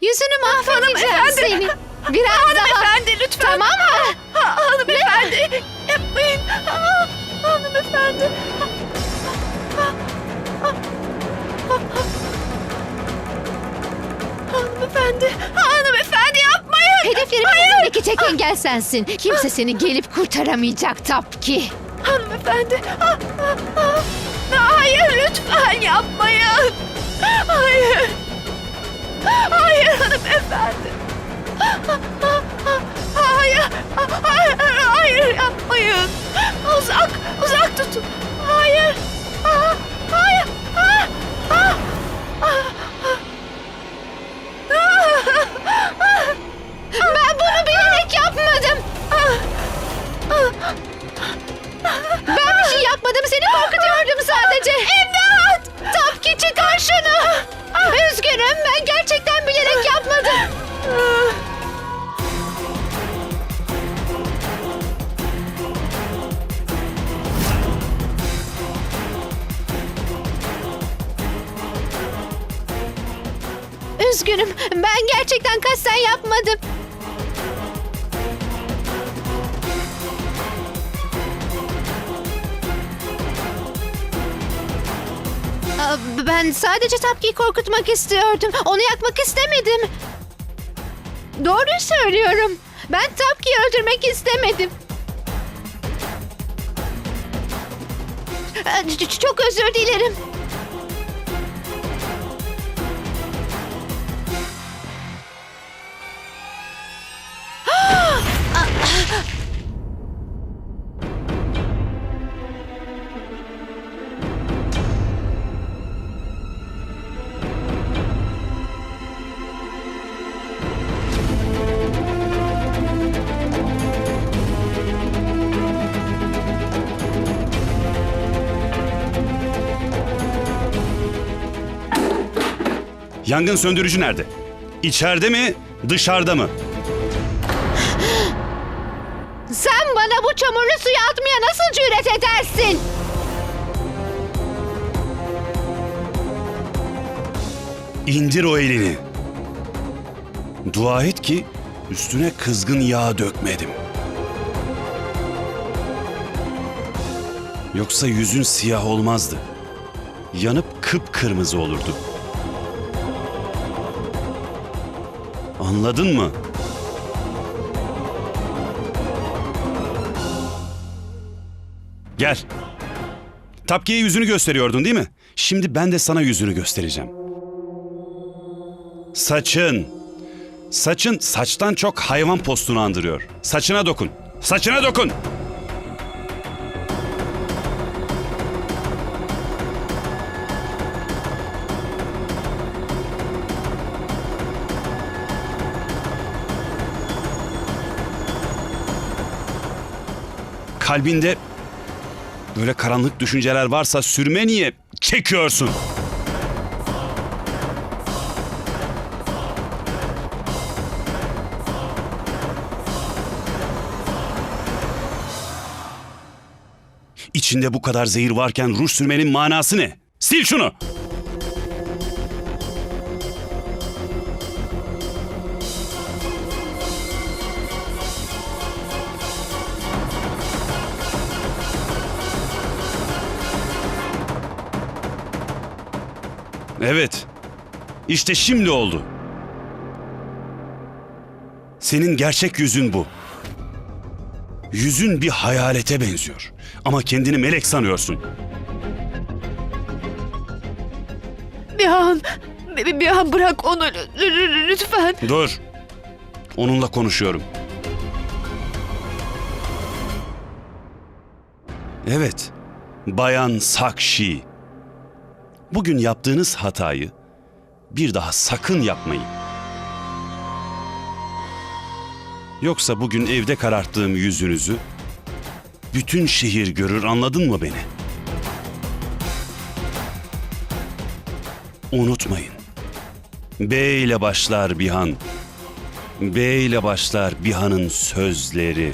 Yüzünü mahvedeceğim Hanımefendi. senin. Biraz daha. Hanımefendi lütfen. Tamam mı? Ha, hanımefendi. Yapmayın. Ha, hanımefendi. Hanımefendi. Hanımefendi yapmayın. Hedeflerimin önündeki tek engel sensin. Kimse seni gelip kurtaramayacak Tapki. Hanımefendi. Ha, ha, ha. Hayır lütfen yapmayın. Hayır Seni korkutuyordum sadece. İmdat! Tapki çıkar şunu. Üzgünüm. Ben gerçekten bilerek yapmadım. Üzgünüm. Ben gerçekten kasten yapmadım. Ben sadece Tapki'yi korkutmak istiyordum. Onu yakmak istemedim. Doğruyu söylüyorum. Ben Tapki'yi öldürmek istemedim. Ç- Çok özür dilerim. Yangın söndürücü nerede? İçeride mi, dışarıda mı? Sen bana bu çamurlu suyu atmaya nasıl cüret edersin? İndir o elini. Dua et ki üstüne kızgın yağ dökmedim. Yoksa yüzün siyah olmazdı. Yanıp kıpkırmızı olurdu. Anladın mı? Gel. Tapkiye yüzünü gösteriyordun değil mi? Şimdi ben de sana yüzünü göstereceğim. Saçın. Saçın saçtan çok hayvan postunu andırıyor. Saçına dokun. Saçına dokun. Kalbinde böyle karanlık düşünceler varsa sürme niye çekiyorsun? İçinde bu kadar zehir varken ruj sürmenin manası ne? Sil şunu. Evet. İşte şimdi oldu. Senin gerçek yüzün bu. Yüzün bir hayalete benziyor. Ama kendini melek sanıyorsun. Bir an. Bir, bir an bırak onu lü- lü- lütfen. Dur. Onunla konuşuyorum. Evet. Bayan Sakshi. Bugün yaptığınız hatayı bir daha sakın yapmayın. Yoksa bugün evde kararttığım yüzünüzü bütün şehir görür anladın mı beni? Unutmayın. B ile başlar Bihan. B ile başlar Bihan'ın sözleri.